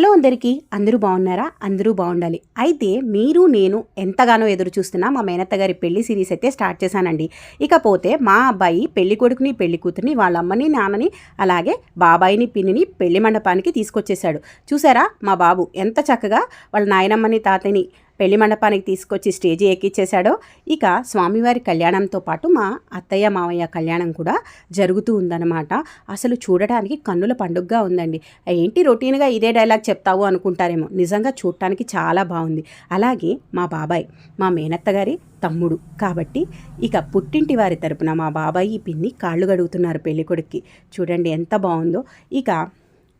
Hello అందరికీ అందరూ బాగున్నారా? అందరూ బాగుండాలి. అయితే మీరు నేను ఎంతగానో ఎదురు చూస్తున్న మా మేనత్త గారి పెళ్ళి సిరీస్ అయితే స్టార్ట్ చేశానండి. ఇకపోతే మా అబ్బాయి పెళ్ళి కొడుకుని పెళ్ళి కూతురిని వాళ్ళ అమ్మని నాన్నని అలాగే బాబాయిని పిన్నిని పెళ్ళి మండపానికి తీసుకొచ్చేసాడు చూసారా మా బాబు ఎంత చక్కగా వాళ్ళ నాయనమ్మని తాతని పెళ్ళి మండపానికి తీసుకొచ్చి స్టేజి ఎక్కిచ్చేశాడో ఇక స్వామివారి కళ్యాణంతో పాటు మా అత్తయ్య మావయ్య కళ్యాణం కూడా జరుగుతూ ఉందన్నమాట. అసలు చూడటానికి కన్నుల పండుగగా ఉందండి. ఏంటి రొటీన్గా ఇదే డైలాగ్ చెప్తావు అనుకుంటారేమో. నిజంగా చూడటానికి చాలా బాగుంది. అలాగే మా బాబాయ్ మా మేనత్త గారి తమ్ముడు కాబట్టి ఇక పుట్టింటి వారి తరపున మా బాబాయి పిన్ని కాళ్ళు గడుగుతున్నారు పెళ్ళికొడుక్కి. చూడండి ఎంత బాగుందో. ఇక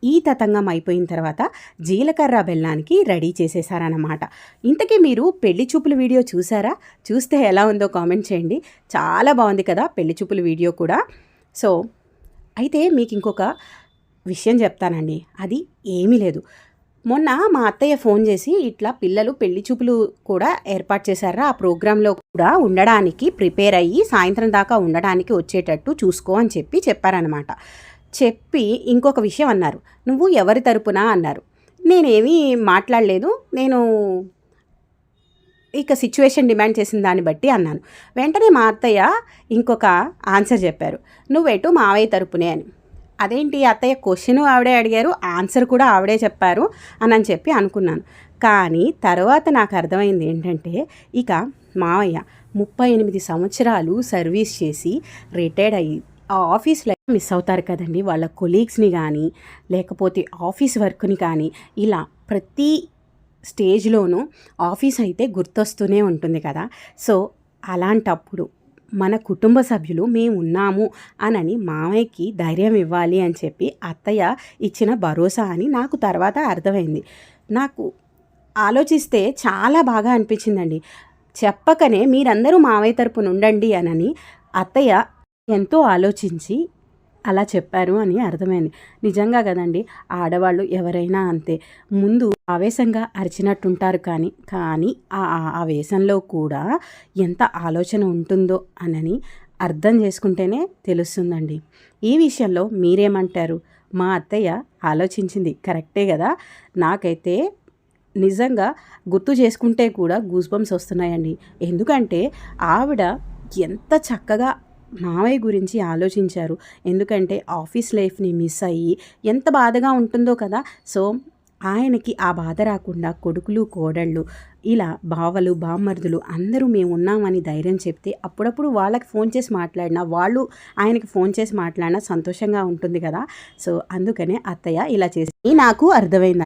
ఈ తతంగం అయిపోయిన తర్వాత జీలకర్ర బెల్లానికి రెడీ చేసేసారనమాట ఇంతకీ మీరు పెళ్ళి చూపుల వీడియో చూసారా? చూస్తే ఎలా ఉందో కామెంట్ చేయండి. చాలా బాగుంది కదా పెళ్ళి చూపుల వీడియో కూడా. సో అయితే మీకు ఇంకొక విషయం చెప్తానండి. అది ఏమీ లేదు. మొన్న మా అత్తయ్య ఫోన్ చేసి ఇట్లా పిల్లలు పెళ్ళి చూపులు కూడా ఏర్పాటు చేశారా? ఆ ప్రోగ్రాంలో కూడా ఉండడానికి ప్రిపేర్ అయ్యి సాయంత్రం దాకా ఉండడానికి వచ్చేటట్టు చూసుకో అని చెప్పి చెప్పారనమాట చెప్పి ఇంకొక విషయం అన్నారు. నువ్వు ఎవరి తరపున? అన్నారు. నేనేమీ మాట్లాడలేదు. నేను ఇక సిచ్యువేషన్ డిమాండ్ చేసిన దాన్ని బట్టి అన్నాను. వెంటనే మా అత్తయ్య ఇంకొక ఆన్సర్ చెప్పారు. నువ్వెటు మావయ్య తరపునే? అని. అదేంటి అత్తయ్య క్వశ్చన్ ఆవిడే అడిగారు ఆన్సర్ కూడా ఆవిడే చెప్పారు అని అని చెప్పి అనుకున్నాను. కానీ తర్వాత నాకు అర్థమైంది ఏంటంటే ఇక మావయ్య ముప్పై ఎనిమిది సంవత్సరాలు సర్వీస్ చేసి రిటైర్డ్ అయ్యి ఆ ఆఫీస్లో మిస్ అవుతారు కదండి. వాళ్ళ కొలీగ్స్ని కానీ లేకపోతే ఆఫీస్ వర్క్ని కానీ ఇలా ప్రతి స్టేజ్లోనూ ఆఫీస్ అయితే గుర్తొస్తూనే ఉంటుంది కదా. సో అలాంటప్పుడు మన కుటుంబ సభ్యులు మేము ఉన్నాము అనని మామయ్యకి ధైర్యం ఇవ్వాలి అని చెప్పి అత్తయ్య ఇచ్చిన భరోసా అని నాకు తర్వాత అర్థమైంది. నాకు ఆలోచిస్తే చాలా బాగా అనిపించిందండి. చెప్పకనే మీరందరూ మావయ్య తరపున ఉండండి అనని అత్తయ్య ఎంతో ఆలోచించి అలా చెప్పారు అని అర్థమైంది. నిజంగా కదండి ఆడవాళ్ళు ఎవరైనా అంతే. ముందు ఆవేశంగా అరిచినట్టుంటారు కానీ కానీ ఆ ఆవేశంలో కూడా ఎంత ఆలోచన ఉంటుందో అనని అర్థం చేసుకుంటేనే తెలుస్తుందండి. ఈ విషయంలో మీరేమంటారు? మా అత్తయ్య ఆలోచించింది. కరెక్టే కదా? నాకైతే నిజంగా గుర్తు చేసుకుంటే కూడా గూస్బంప్స్ వస్తున్నాయండి. ఎందుకంటే ఆవిడ ఎంత చక్కగా మావయ్య గురించి ఆలోచించారు. ఎందుకంటే ఆఫీస్ లైఫ్ని మిస్ అయ్యి ఎంత బాధగా ఉంటుందో కదా! సో ఆయనకి ఆ బాధ రాకుండా కొడుకులు కోడళ్ళు ఇలా బావలు బామ్మర్దులు అందరూ మేము ఉన్నామని ధైర్యం చెప్తే అప్పుడప్పుడు వాళ్ళకి ఫోన్ చేసి మాట్లాడినా వాళ్ళు ఆయనకి ఫోన్ చేసి మాట్లాడినా సంతోషంగా ఉంటుంది కదా! సో అందుకనే అత్తయ్య ఇలా చేసి నాకు అర్థమైంది.